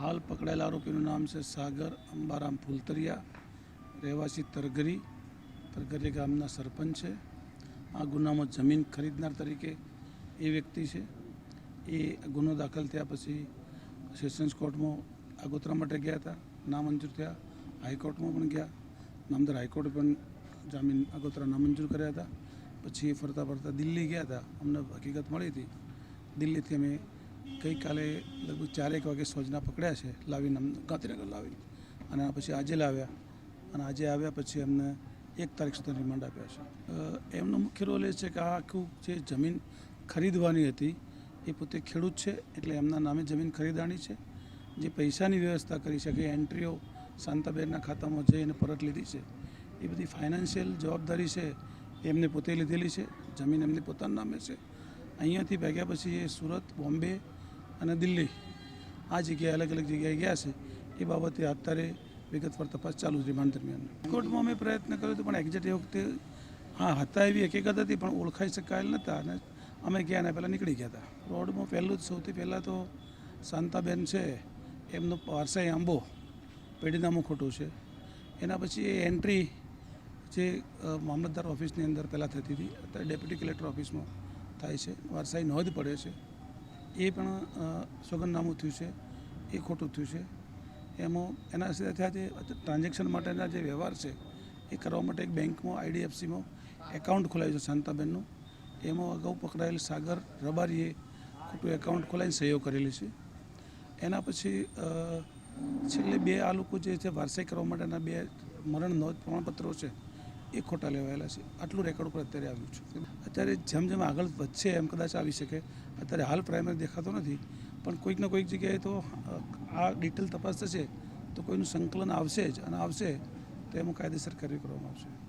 હાલ પકડાયેલા આરોપીનું નામ છે સાગર અંબારામ ફૂલતરિયા, રહેવાસી તરગરી તરગરી ગામના સરપંચ છે. આ ગુનામાં જમીન ખરીદનાર તરીકે એ વ્યક્તિ છે. એ ગુનો દાખલ થયા પછી સેશન્સ કોર્ટમાં આગોતરા માટે ગયા હતા. નામંજૂર થયા. હાઈકોર્ટમાં પણ ગયા. નામદાર હાઈકોર્ટે પણ જામીન આગોતરા નામંજૂર કર્યા હતા. પછી ફરતા ફરતા દિલ્હી ગયા હતા. અમને હકીકત મળી હતી. દિલ્હીથી અમે ગઈકાલે લગભગ ચારેક વાગે સોજના પકડ્યા છે, લાવીને અમને ગાંધીનગર લાવીને. અને પછી આજે લાવ્યા. અને આજે આવ્યા પછી અમને એક તારીખ સુધી રિમાન્ડ આપ્યા છે. એમનો મુખ્ય રોલ એ છે કે આ આખું જે જમીન ખરીદવાની હતી, એ પોતે ખેડૂત છે, એટલે એમના નામે જમીન ખરીદવાની છે. જે પૈસાની વ્યવસ્થા કરી શકે એન્ટ્રીઓ શાંતાબેનના ખાતામાં જઈને પરત લીધી છે. એ બધી ફાઇનાન્શિયલ જવાબદારી છે, એમને પોતે લીધેલી છે. જમીન એમની પોતાના નામે છે. અહીંયાથી ભાગ્યા પછી એ સુરત, બોમ્બે અને દિલ્હી. આ જગ્યાએ અલગ અલગ જગ્યાએ ગયા છે. એ બાબતે અત્યારે વિગતવાર તપાસ ચાલુ છે રિમાન્ડ દરમિયાન. કોર્ટમાં અમે પ્રયત્ન કર્યો હતો, પણ એક્ઝેક્ટ એ વખતે હા, હતા એવી હકીકત હતી, પણ ઓળખાઈ શકાયેલ નહોતા અને અમે ગયા ને પહેલાં નીકળી ગયા હતા. રોડમાં પહેલું જ સૌથી પહેલાં તો શાંતાબેન છે, એમનો વારસાઈ આંબો પેઢીનામું ખોટું છે. એના પછી એ એન્ટ્રી જે મામલતદાર ઓફિસની અંદર પહેલાં થતી હતી, અત્યારે ડેપ્યુટી કલેક્ટર ઓફિસમાં થાય છે. વારસાઈ નોંધ પડે છે. એ પણ સોગંદનામું થયું છે. એ ખોટું થયું છે. એમાં, એના સિવાય થયા જે ટ્રાન્ઝેક્શન માટેના જે વ્યવહાર છે, એ કરવા માટે એક બેંકમાં આઈડીએફસીમાં એકાઉન્ટ ખોલાવ્યું છે શાંતાબેનનું. એમાં અગાઉ પકડાયેલ સાગર રબારીએ ખોટું એકાઉન્ટ ખોલાવીને સહીઓ કરેલી છે. એના પછી છેલ્લે બે આ લોકો જે છે, વારસાઈ કરવા માટેના બે મરણ નોંધ પ્રમાણપત્રો છે. એ ખોટા લેવાયેલા છે. આટલું રેકોર્ડ પર અત્યારે આવ્યું છે. અત્યારે જેમ જેમ આગળ વધશે એમ કદાચ આવી શકે. અત્યારે હાલ પ્રાઇમરી દેખાતો નથી. પણ કોઈક ને કોઈક જગ્યાએ તો આ ડિટેલ તપાસ થશે, તો કોઈનું સંકલન આવશે જ. અને આવશે, તો એમાં કાયદેસર કાર્ય કરવામાં આવશે.